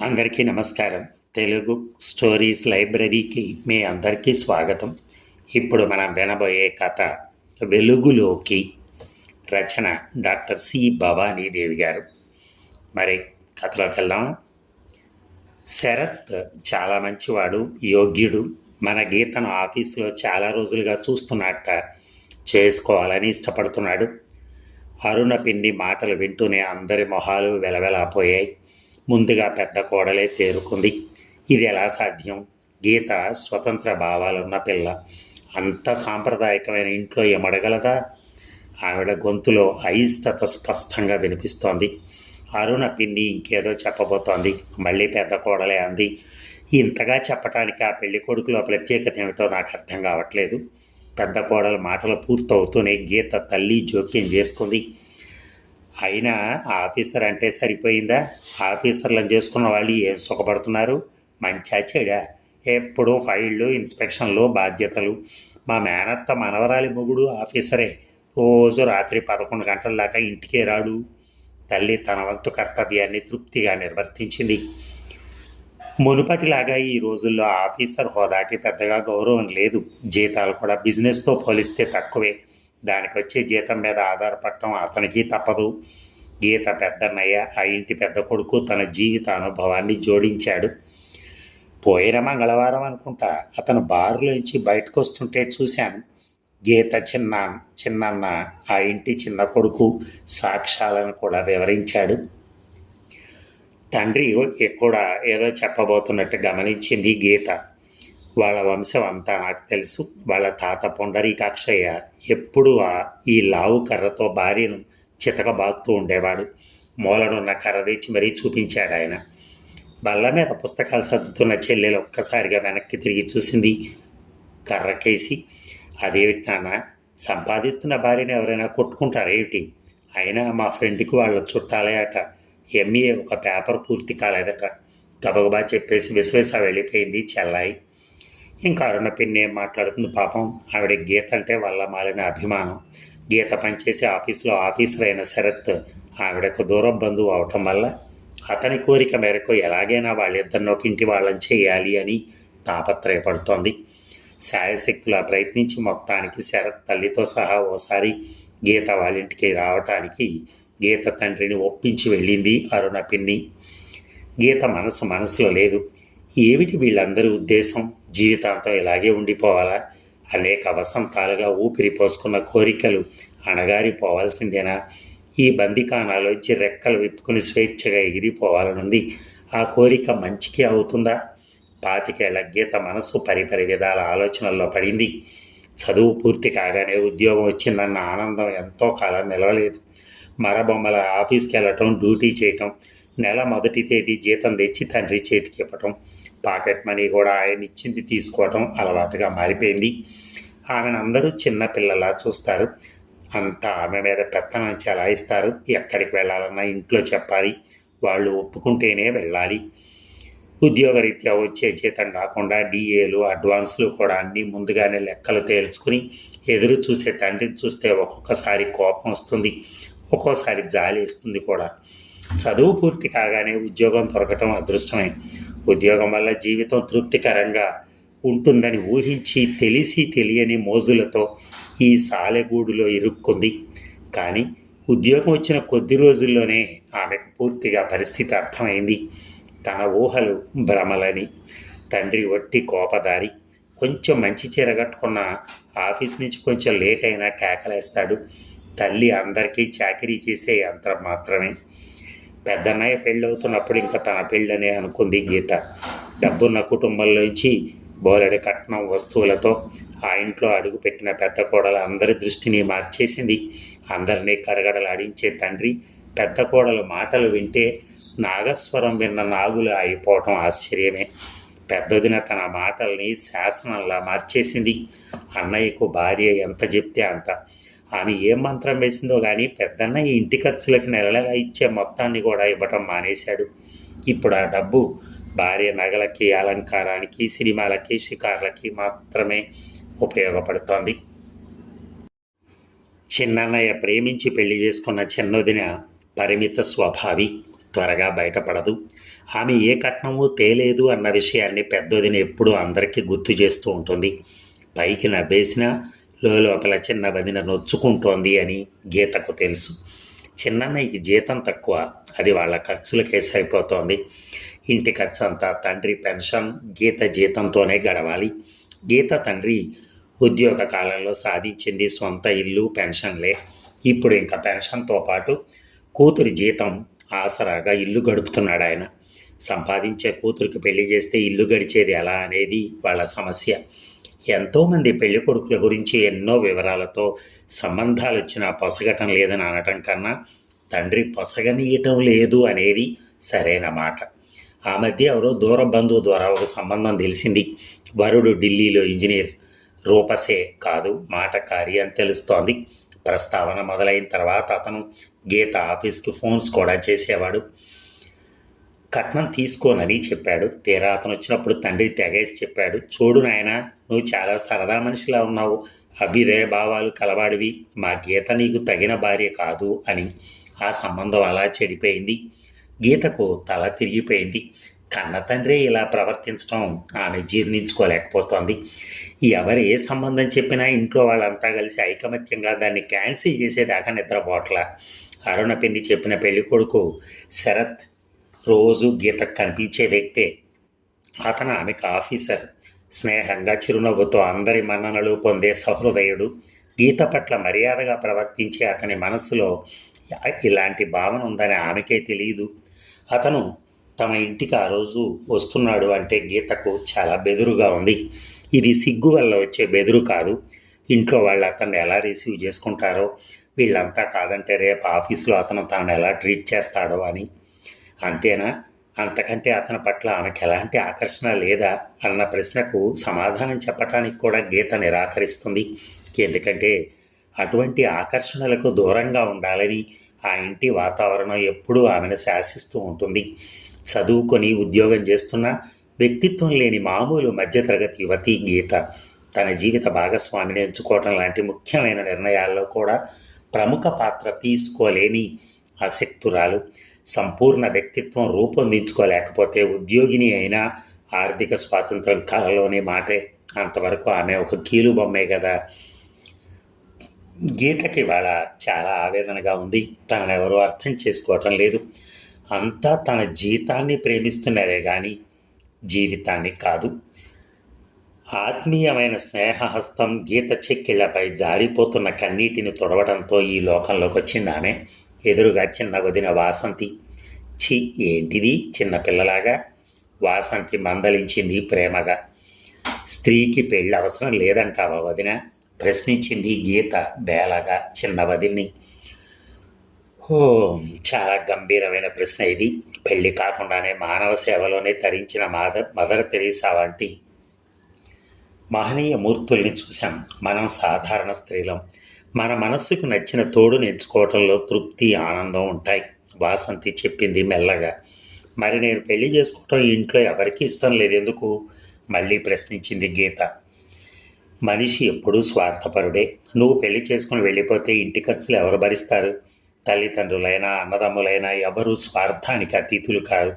అందరికీ నమస్కారం. తెలుగు స్టోరీస్ లైబ్రరీకి మీ అందరికీ స్వాగతం. ఇప్పుడు మనం వినబోయే కథ వెలుగులోకి రచన డాక్టర్ సి భవానీదేవి గారు. మరి కథలోకి వెళ్దామా? శరత్ చాలా మంచివాడు యోగ్యుడు. మన గీతను ఆఫీసులో చాలా రోజులుగా చూస్తున్నట్ట చేసుకోవాలని ఇష్టపడుతున్నాడు. అరుణ పిండి మాటలు వింటూనే అందరి మొహాలు వెలవెలాపోయాయి. ముందుగా పెద్ద కోడలే తేరుకుంది. ఇది ఎలా సాధ్యం? గీత స్వతంత్ర భావాలున్న పిల్ల. అంత సాంప్రదాయకమైన ఇంట్లో ఎమడగలదా ఆవిడ గొంతులో అయిష్టత స్పష్టంగా వినిపిస్తోంది. అరుణ పిన్ని ఇంకేదో చెప్పబోతోంది. మళ్ళీ పెద్ద కోడలే అంది. ఇంతగా చెప్పటానికి ఆ పెళ్ళి కొడుకులో ప్రత్యేకత ఏమిటో నాకు అర్థం కావట్లేదు. పెద్ద కోడల మాటలు పూర్తవుతూనే గీత తల్లి జోక్యం చేసుకుంది. అయినా ఆఫీసర్ అంటే సరిపోయిందా? ఆఫీసర్లను చేసుకున్న వాళ్ళు ఏం సుఖపడుతున్నారు? మంచా చెడా. ఎప్పుడూ ఫైళ్ళు ఇన్స్పెక్షన్లు బాధ్యతలు. మా మేనత్త మనవరాలి మొగుడు ఆఫీసరే. రోజు రాత్రి పదకొండు గంటల దాకా ఇంటికే రాడు. తల్లి తన వంతు కర్తవ్యాన్ని తృప్తిగా నిర్వర్తించింది. మునుపటిలాగా ఈ రోజుల్లో ఆఫీసర్ హోదాకి పెద్దగా గౌరవం లేదు. జీతాలు కూడా బిజినెస్తో పోలిస్తే తక్కువే. దానికి వచ్చే జీతం మీద ఆధారపడటం అతనికి తప్పదు. గీత పెద్దన్నయ్య ఆ ఇంటి పెద్ద కొడుకు తన జీవిత అనుభవాన్ని జోడించాడు. పోయిన మంగళవారం అనుకుంటా అతను బారులోంచి బయటకు వస్తుంటే చూశాను. గీత చిన్న చిన్నన్న ఆ ఇంటి చిన్న కొడుకు సాక్ష్యాలను కూడా వివరించాడు. తండ్రి కూడా ఏదో చెప్పబోతున్నట్టు గమనించింది గీత. వాళ్ళ వంశం అంతా నాకు తెలుసు. వాళ్ళ తాత పొండరీకాక్షయ్య ఎప్పుడూ ఆ- ఈ లావు కర్రతో భార్యను చితకబాదుతూ ఉండేవాడు. మూలనున్న కర్ర తెచ్చి మరీ చూపించాడు ఆయన. బల్ల మీద పుస్తకాలు సర్దుతున్న చెల్లెలు ఒక్కసారిగా వెనక్కి తిరిగి చూసింది కర్రకేసి. అదేమిటి నాన్న సంపాదిస్తున్న భార్యను ఎవరైనా కొట్టుకుంటారేమిటి అయినా మా ఫ్రెండ్కి వాళ్ళ చుట్టాలే అట. ఎంఏ ఒక పేపర్ పూర్తి కాలేదట. గబగబా చెప్పేసి విసవిస వెళ్ళిపోయింది చెల్లాయి. ఇంకా అరుణ పిన్ని ఏం మాట్లాడుతుంది పాపం? ఆవిడ గీత అంటే వల్ల మాలిన అభిమానం. గీత పనిచేసే ఆఫీస్లో ఆఫీసర్ అయిన శరత్ ఆవిడకు దూర బంధువు అవటం వల్ల అతని కోరిక మేరకు ఎలాగైనా వాళ్ళిద్దరిని ఒక ఇంటి వాళ్ళని చేయాలి అని తాపత్రయపడుతోంది. శాయశక్తులా ప్రయత్నించి మొత్తానికి శరత్ తల్లితో సహా ఓసారి గీత వాళ్ళింటికి రావటానికి గీత తండ్రిని ఒప్పించి వెళ్ళింది అరుణ పిన్ని. గీత మనసు మనసులో లేదు. ఏమిటి వీళ్ళందరి ఉద్దేశం? జీవితాంతం ఇలాగే ఉండిపోవాలా? అనేక వసంతాలుగా ఊపిరి పోసుకున్న కోరికలు అణగారిపోవాల్సిందేనా? ఈ బందికానాలోంచి రెక్కలు విప్పుకుని స్వేచ్ఛగా ఎగిరిపోవాలనుంది. ఆ కోరిక మంచికి అవుతుందా? పాతికేళ్ళ గీత మనసు పరిపరి విధాల ఆలోచనల్లో పడింది. చదువు పూర్తి కాగానే ఉద్యోగం వచ్చిందన్న ఆనందం ఎంతో కాలం నిలవలేదు. మరబొమ్మల ఆఫీస్కి వెళ్ళటం డ్యూటీ చేయటం నెల మొదటి తేదీ జీతం తెచ్చి తండ్రి చేతికి ఇవ్వటం పాకెట్ మనీ కూడా ఆయన ఇచ్చింది తీసుకోవటం అలవాటుగా మారిపోయింది. ఆమెను అందరూ చిన్నపిల్లలా చూస్తారు. అంతా ఆమె మీద పెత్తనం చెలాయిస్తారు ఎక్కడికి వెళ్ళాలన్నా ఇంట్లో చెప్పాలి. వాళ్ళు ఒప్పుకుంటేనే వెళ్ళాలి. ఉద్యోగరీత్యా వచ్చే జీతం కాకుండా డిఏలు అడ్వాన్స్లు కూడా అన్నీ ముందుగానే లెక్కలు తేల్చుకుని ఎదురు చూసే తండ్రిని చూస్తే ఒక్కొక్కసారి కోపం వస్తుంది. ఒక్కోసారి జాలి ఇస్తుంది కూడా. చదువు పూర్తి కాగానే ఉద్యోగం దొరకటం అదృష్టమే. ఉద్యోగం వల్ల జీవితం తృప్తికరంగా ఉంటుందని ఊహించి తెలిసి తెలియని మోజులతో ఈ సాలెగూడులో ఇరుక్కుంది. కానీ ఉద్యోగం వచ్చిన కొద్ది రోజుల్లోనే ఆమెకు పూర్తిగా పరిస్థితి అర్థమైంది. తన ఊహలు భ్రమలని తండ్రి వట్టి కోపదారి కొంచెం మంచి చీర కట్టుకున్న ఆఫీస్ నుంచి కొంచెం లేట్ అయినా కేకలేస్తాడు. తల్లి అందరికీ చాకరీ చేసే యంత్రం మాత్రమే. పెద్దన్నయ్య పెళ్ళవుతున్నప్పుడు ఇంకా తన పెళ్ళనే అనుకుంది గీత. డబ్బున్న కుటుంబంలోంచి బోలెడు కట్నం వస్తువులతో ఆ ఇంట్లో అడుగుపెట్టిన పెద్ద కోడలు అందరి దృష్టిని మార్చేసింది. అందరినీ కడగడలాడించే తండ్రి పెద్ద కోడలు మాటలు వింటే నాగస్వరం విన్న నాగులు అయిపోవటం ఆశ్చర్యమే. పెద్దదిన తన మాటల్ని శాసనంలా మార్చేసింది. అన్నయ్యకు భార్య ఎంత చెప్తే అంత. ఆమె ఏం మంత్రం వేసిందో కానీ పెద్దన్న ఈ ఇంటి ఖర్చులకి నెల నెల ఇచ్చే మొత్తాన్ని కూడా ఇవ్వటం మానేశాడు. ఇప్పుడు ఆ డబ్బు భార్య నగలకి అలంకారానికి సినిమాలకి షికార్లకి మాత్రమే ఉపయోగపడుతోంది. చిన్నన్నయ్య ప్రేమించి పెళ్ళి చేసుకున్న చిన్నదిన పరిమిత స్వభావి త్వరగా బయటపడదు. ఆమె ఏ కట్నమూ తేలేదు అన్న విషయాన్ని పెద్దదిని ఎప్పుడూ అందరికీ గుర్తు చేస్తూ ఉంటుంది. పైకి నవ్వేసినా లోపల చిన్న వదిన నొచ్చుకుంటోంది అని గీతకు తెలుసు. చిన్నన్నయ్యకి జీతం తక్కువ. అది వాళ్ళ ఖర్చులకే సరిపోతోంది. ఇంటి ఖర్చు అంతా తండ్రి పెన్షన్ గీత జీతంతోనే గడవాలి. గీత తండ్రి ఉద్యోగ కాలంలో సాధించింది సొంత ఇల్లు పెన్షన్లే. ఇప్పుడు ఇంకా పెన్షన్తో పాటు కూతురి జీతం ఆసరాగా ఇల్లు గడుపుతున్నాడు ఆయన. సంపాదించే కూతురికి పెళ్ళి చేస్తే ఇల్లు గడిచేది ఎలా అనేది వాళ్ళ సమస్య. ఎంతోమంది పెళ్ళి కొడుకుల గురించి ఎన్నో వివరాలతో సంబంధాలు వచ్చినా పొసగటం లేదని అనటం కన్నా తండ్రి పొసగనీయటం లేదు అనేది సరైన మాట. ఆ మధ్య ఎవరో దూర బంధువు ద్వారా ఒక సంబంధం తెలిసింది. వరుడు ఢిల్లీలో ఇంజనీర్. రూపసే కాదు మాటకారి అని తెలుస్తోంది. ప్రస్తావన మొదలైన తర్వాత అతను గీత ఆఫీస్కి ఫోన్స్ కూడా చేసేవాడు. కట్నం తీసుకోనని చెప్పాడు. తీరా అతను వచ్చినప్పుడు తండ్రి తెగేసి చెప్పాడు చూడు నాయన నువ్వు చాలా సరదా మనిషిలా ఉన్నావు. అభ్యుదయ భావాలు కలవాడివి. మా గీత నీకు తగిన భార్య కాదు అని ఆ సంబంధం అలా చెడిపోయింది. గీతకు తల తిరిగిపోయింది. కన్న తండ్రి ఇలా ప్రవర్తించడం ఆమె జీర్ణించుకోలేకపోతోంది. ఎవరు ఏ సంబంధం చెప్పినా ఇంట్లో వాళ్ళంతా కలిసి ఐకమత్యంగా దాన్ని క్యాన్సిల్ చేసేదాకా నిద్రపోట్ల. అరుణ పెళ్ళి చెప్పిన పెళ్ళి కొడుకు శరత్ రోజు గీతకు కనిపించే వ్యక్తే. అతను ఆమెకు ఆఫీసర్. స్నేహంగా చిరునవ్వుతో అందరి మన్ననలు పొందే సహృదయుడు. గీత పట్ల మర్యాదగా ప్రవర్తించే అతని మనస్సులో ఇలాంటి భావన ఉందని ఆమెకే తెలియదు అతను తమ ఇంటికి ఆ రోజు వస్తున్నాడు అంటే గీతకు చాలా బెదురుగా ఉంది. ఇది సిగ్గు వల్ల వచ్చే బెదురు కాదు. ఇంట్లో వాళ్ళు అతన్ని ఎలా రిసీవ్ చేసుకుంటారో వీళ్ళంతా కాదంటే రేపు ఆఫీస్లో అతను తనను ఎలా ట్రీట్ చేస్తాడో అని అంతేనా? అంతకంటే అతని పట్ల ఆమెకు ఎలాంటి ఆకర్షణ లేదా? అన్న ప్రశ్నకు సమాధానం చెప్పటానికి కూడా గీత నిరాకరిస్తుంది. ఎందుకంటే అటువంటి ఆకర్షణలకు దూరంగా ఉండాలని ఆ ఇంటి వాతావరణం ఎప్పుడూ ఆమెను శాసిస్తూ ఉంటుంది. చదువుకొని ఉద్యోగం చేస్తున్న వ్యక్తిత్వం లేని మామూలు మధ్యతరగతి యువతి గీత తన జీవిత భాగస్వామిని ఎంచుకోవటం లాంటి ముఖ్యమైన నిర్ణయాల్లో కూడా ప్రముఖ పాత్ర తీసుకోలేని ఆసక్తురాలు సంపూర్ణ వ్యక్తిత్వం రూపొందించుకోలేకపోతే ఉద్యోగిని అయినా ఆర్థిక స్వాతంత్రం కలలోనే మాటే. అంతవరకు ఆమె ఒక కీలు బొమ్మే కదా. గీతకి ఇవాళ చాలా ఆవేదనగా ఉంది. తనను ఎవరూ అర్థం చేసుకోవటం లేదు. అంతా తన జీతాన్ని ప్రేమిస్తున్నారే కానీ జీవితాన్ని కాదు. ఆత్మీయమైన స్నేహహస్తం గీత చెక్కిళ్ళపై జారిపోతున్న కన్నీటిని తొడవడంతో ఈ లోకంలోకి వచ్చింది ఆమె. ఎదురుగా చిన్న వదిన వాసంతి. చి ఏంటిది? చిన్నపిల్లలాగా వాసంతి మందలించింది ప్రేమగా. స్త్రీకి పెళ్ళి అవసరం లేదంటావా వదిన? ప్రశ్నించింది గీత బేలగా చిన్న వదిన్ని. ఓ చాలా గంభీరమైన ప్రశ్న ఇది. పెళ్ళి కాకుండానే మానవ సేవలోనే తరించిన మాద మదర్ తెరీసా వంటి మహనీయ మూర్తుల్ని చూశాం. మనం సాధారణ స్త్రీలం. మన మనస్సుకు నచ్చిన తోడుని ఎంచుకోవటంలో తృప్తి ఆనందం ఉంటాయి. వాసంతి చెప్పింది మెల్లగా. మరి నేను పెళ్ళి చేసుకోవటం ఇంట్లో ఎవరికీ ఇష్టం లేదు. ఎందుకు? మళ్ళీ ప్రశ్నించింది గీత. మనిషి ఎప్పుడూ స్వార్థపరుడే. నువ్వు పెళ్ళి చేసుకుని వెళ్ళిపోతే ఇంటి ఖర్చులు ఎవరు భరిస్తారు? తల్లిదండ్రులైనా అన్నదమ్ములైనా ఎవరు స్వార్థానికి అతీతులు కారు.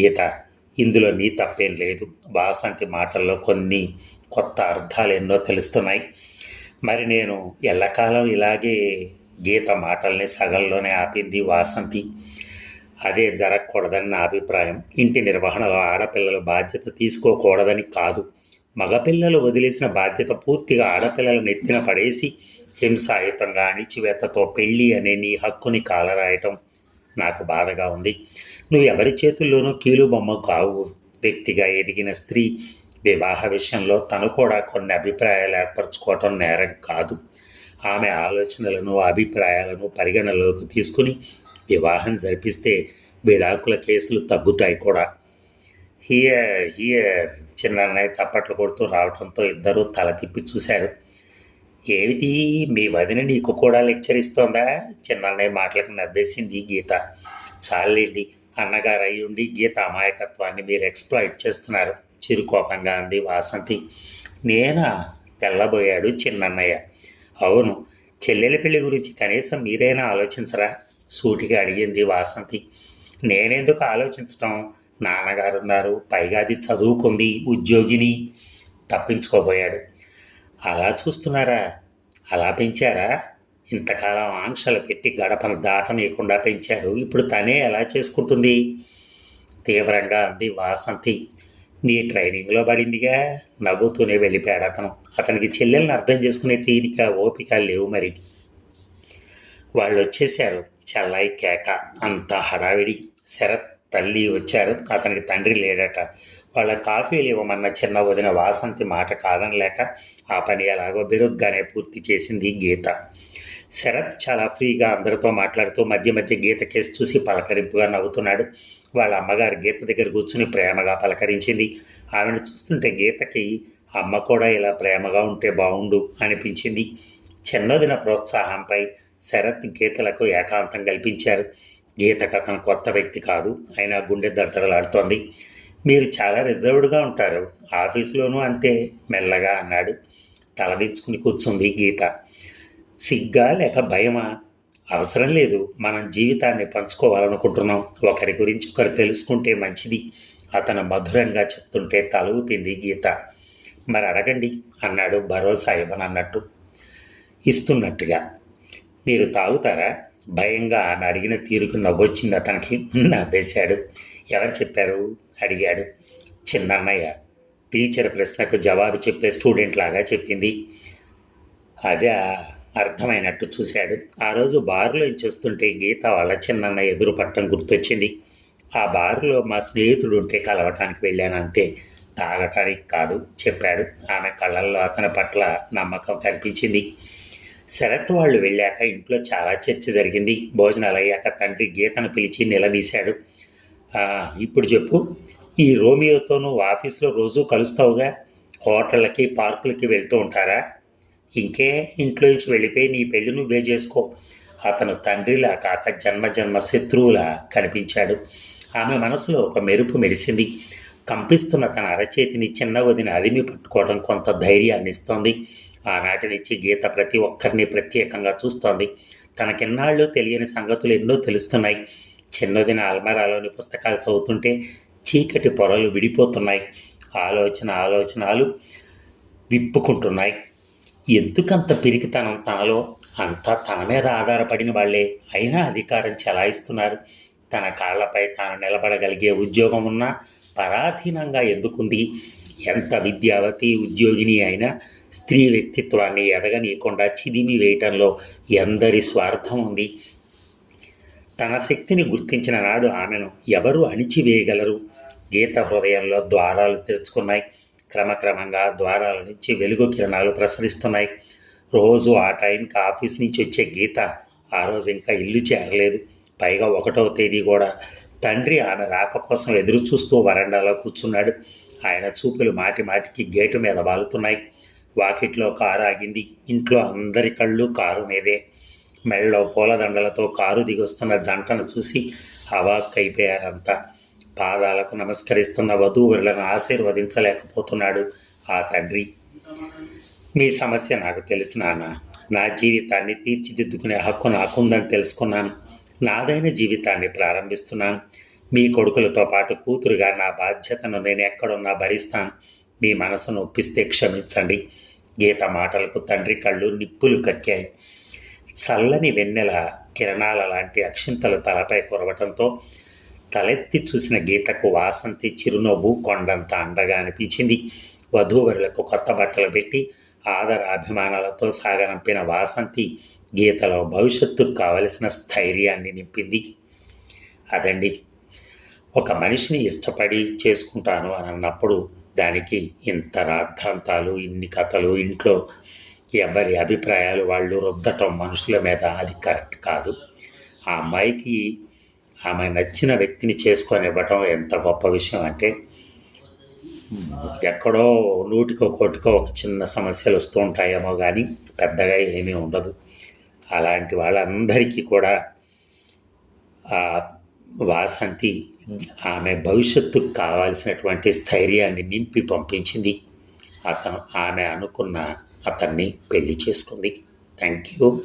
గీత ఇందులో నీ తప్పేం లేదు. వాసంతి మాటల్లో కొన్ని కొత్త అర్థాలు ఎన్నో తెలుస్తున్నాయి. మరి నేను ఎల్లకాలం ఇలాగే గీత మాటల్ని సగంలోనే ఆపింది వాసంతి. అదే జరగకూడదని నా అభిప్రాయం. ఇంటి నిర్వహణలో ఆడపిల్లలు బాధ్యత తీసుకోకూడదని కాదు. మగపిల్లలు వదిలేసిన బాధ్యత పూర్తిగా ఆడపిల్లల నెత్తిన పడేసి హింసాయుతంగా అణిచివేతతో పెళ్ళి అనే నీ హక్కుని కాలరాయటం నాకు బాధగా ఉంది. నువ్వు ఎవరి చేతుల్లోనూ కీలుబొమ్మ కావు. వ్యక్తిగా ఎదిగిన స్త్రీ వివాహ విషయంలో తను కూడా కొన్ని అభిప్రాయాలు ఏర్పరచుకోవటం నేరం కాదు. ఆమె ఆలోచనలను అభిప్రాయాలను పరిగణలోకి తీసుకుని వివాహం జరిపిస్తే విడాకుల కేసులు తగ్గుతాయి కూడా. హియర్ హియర్ చిన్నన్నయ్య చప్పట్లు కొడుతూ రావడంతో ఇద్దరూ తల తిప్పి చూశారు. ఏమిటి? మీ వదిన నీకు కూడా లెక్చర్ ఇస్తోందా? చిన్నన్నయ్య మాటలకు నవ్వేసింది గీత. చాలండి అన్నగారు అయి ఉండి గీత అమాయకత్వాన్ని మీరు ఎక్స్ప్లాయిట్ చేస్తున్నారు. చిరుకోపంగా అంది వాసంతి. నేనా? తెల్లబోయాడు చిన్నన్నయ్య. అవును చెల్లెల పెళ్ళి గురించి కనీసం మీరైనా ఆలోచించరా? సూటిగా అడిగింది వాసంతి. నేనెందుకు ఆలోచించటం? నాన్నగారున్నారు పైగా అది చదువుకుంది ఉద్యోగిని. తప్పించుకోబోయాడు. అలా చూస్తున్నారా? అలా పెంచారా? ఇంతకాలం ఆంక్షలు పెట్టి గడపను దాటనీయకుండా పెంచారు. ఇప్పుడు తనే ఎలా చేసుకుంటుంది? తీవ్రంగా అంది వాసంతి. నీ ట్రైనింగ్లో పడిందిగా. నవ్వుతూనే వెళ్ళిపోయాడు అతను. అతనికి చెల్లెల్ని అర్థం చేసుకునే తీరిక ఓపిక లేవు మరి. వాళ్ళు వచ్చేసారు చల్లాయి కేక. అంత హడావిడి. శరత్ తల్లి వచ్చారు. అతనికి తండ్రి లేడట. వాళ్ళ కాఫీలు ఇవ్వమన్న చిన్న వదిన వాసంతి మాట కాదనలేక ఆ పని ఎలాగో బిరుగ్గానే పూర్తి చేసింది గీత. శరత్ చాలా ఫ్రీగా అందరితో మాట్లాడుతూ మధ్య మధ్య గీత కేసు చూసి పలకరింపుగా నవ్వుతున్నాడు. వాళ్ళ అమ్మగారు గీత దగ్గర కూర్చుని ప్రేమగా పలకరించింది. ఆమెను చూస్తుంటే గీతకి అమ్మ కూడా ఇలా ప్రేమగా ఉంటే బాగుండు అనిపించింది. చిన్నదిన ప్రోత్సాహంపై శరత్ గీతలకు ఏకాంతం కల్పించారు. గీతకు అతను కొత్త వ్యక్తి కాదు అయినా గుండె దడదడలాడుతోంది. మీరు చాలా రిజర్వ్డ్గా ఉంటారు ఆఫీసులోనూ అంతే మెల్లగా అన్నాడు. తలదించుకుని కూర్చుంది గీత. సిగ్గా లేక భయమా? అవసరం లేదు. మనం జీవితాన్ని పంచుకోవాలనుకుంటున్నాం. ఒకరి గురించి ఒకరు తెలుసుకుంటే మంచిది. అతను మధురంగా చెప్తుంటే తల ఊపింది గీత. మరి అడగండి. అన్నాడు భరోసా ఇవ్వనన్నట్టు. ఇస్తున్నట్టుగా. మీరు తాగుతారా? భయంగా ఆమె అడిగిన తీరుకు నవ్వొచ్చింది అతనికి. నవ్వేశాడు. ఎవరు చెప్పారు? అడిగాడు. చిన్నన్నయ్య. టీచర్ ప్రశ్నకు జవాబు చెప్పే స్టూడెంట్ లాగా చెప్పింది. అదే అర్థమైనట్టు చూశాడు. ఆ రోజు బారులో చూస్తుంటే గీత వాళ్ళ చిన్నన్న ఎదురు పట్టం గుర్తొచ్చింది. ఆ బారులో మా స్నేహితుడు ఉంటే కలవటానికి వెళ్ళాను అంతే. తాగటానికి కాదు చెప్పాడు. ఆమె కళ్ళల్లో అతని పట్ల నమ్మకం కనిపించింది. శరత్ వాళ్ళు వెళ్ళాక ఇంట్లో చాలా చర్చ జరిగింది. భోజనాలు అయ్యాక తండ్రి గీతను పిలిచి నిలదీశాడు. ఇప్పుడు చెప్పు. ఈ రోమియోతో నువ్వు ఆఫీస్లో రోజు కలుస్తావుగా? హోటళ్ళకి పార్కులకి వెళ్తూ ఉంటారా? ఇంకే ఇంట్లో నుంచి వెళ్ళిపోయి నీ పెళ్ళి నువ్వే చేసుకో. అతను తండ్రిలా కాక జన్మ జన్మ శత్రువులా కనిపించాడు. ఆమె మనసులో ఒక మెరుపు మెరిసింది. కంపిస్తున్న తన అరచేతిని చిన్న వదిన అదిమి పట్టుకోవడం కొంత ధైర్యాన్ని ఇస్తోంది. ఆనాటి నుంచి గీత ప్రతి ఒక్కరిని ప్రత్యేకంగా చూస్తోంది. తనకిన్నాళ్ళు తెలియని సంగతులు ఎన్నో తెలుస్తున్నాయి. చిన్నదిన అల్మరాలోని పుస్తకాలు చదువుతుంటే చీకటి పొరలు విడిపోతున్నాయి. ఆలోచన ఆలోచనలు విప్పుకుంటున్నాయి. ఎందుకంత పిరికితనం తనలో? అంతా తన మీద ఆధారపడిన వాళ్ళే. అయినా అధికారం చెలాయిస్తున్నారు. తన కాళ్ళపై తాను నిలబడగలిగే ఉద్యోగం ఉన్నా పరాధీనంగా ఎందుకుంది? ఎంత విద్యావతి ఉద్యోగిని అయినా స్త్రీ వ్యక్తిత్వాన్ని ఎదగనీయకుండా చిదిమి వేయటంలో ఎందరి స్వార్థం ఉంది. తన శక్తిని గుర్తించిన నాడు ఆమెను ఎవరు అణిచివేయగలరు. గీత హృదయంలో ద్వారాలు తెరుచుకున్నాయి. క్రమక్రమంగా ద్వారాల నుంచి వెలుగు కిరణాలు ప్రసరిస్తున్నాయి. రోజు ఆ టైంకి ఆఫీస్ నుంచి వచ్చే గీత ఆ రోజు ఇంకా ఇల్లు చేరలేదు. పైగా ఒకటవ తేదీ కూడా తండ్రి ఆమె రాక కోసం ఎదురు చూస్తూ వరండాలో కూర్చున్నాడు. ఆయన చూపులు మాటి మాటికి గేటు మీద వాలుతున్నాయి. వాకిట్లో కారు ఆగింది. ఇంట్లో అందరి కళ్ళు కారు మీదే. మెళ్ళలో పూలదండలతో కారు దిగొస్తున్న జంటను చూసి అవాక్కైపోయారంతా. పాదాలకు నమస్కరిస్తున్న వధూవరులను ఆశీర్వదించలేకపోతున్నాడు ఆ తండ్రి. మీ సమస్య నాకు తెలుసు నాన్న. నా జీవితాన్ని తీర్చిదిద్దుకునే హక్కు నాకుందని తెలుసుకున్నాను. నాదైన జీవితాన్ని ప్రారంభిస్తున్నాను. మీ కొడుకులతో పాటు కూతురుగా నా బాధ్యతను నేను ఎక్కడున్నా భరిస్తాను. మీ మనసును ఒప్పిస్తే క్షమించండి. గీత మాటలకు తండ్రి కళ్ళు నిప్పులు కక్కాయి. చల్లని వెన్నెల కిరణాల లాంటి అక్షింతలు తలపై కురవటంతో తలెత్తి చూసిన గీతకు వాసంతి చిరునవ్వు కొండంత అండగా అనిపించింది. వధూవరులకు కొత్త బట్టలు పెట్టి ఆదర అభిమానాలతో సాగనంపిన వాసంతి గీతలో భవిష్యత్తుకు కావలసిన స్థైర్యాన్ని నింపింది. అదండి ఒక మనిషిని ఇష్టపడి చేసుకుంటాను అని అన్నప్పుడు దానికి ఇంత రాద్ధాంతాలు ఇన్ని కథలు ఇంట్లో ఎవరి అభిప్రాయాలు వాళ్ళు రుద్దటం మనుషుల మీద అది కరెక్ట్ కాదు. ఆ అమ్మాయికి ఆమె నచ్చిన వ్యక్తిని చేసుకొని ఇవ్వటం ఎంత గొప్ప విషయం అంటే ఎక్కడో నూటికో కోటికో ఒక చిన్న సమస్యలు వస్తూ ఉంటాయేమో కానీ పెద్దగా ఏమీ ఉండదు. అలాంటి వాళ్ళందరికీ కూడా ఆ వాసంతి ఆమె భవిష్యత్తుకు కావాల్సినటువంటి స్థైర్యాన్ని నింపి పంపించింది. అతను ఆమె అనుకున్న అతన్ని పెళ్ళి చేసుకుంది. Thank you.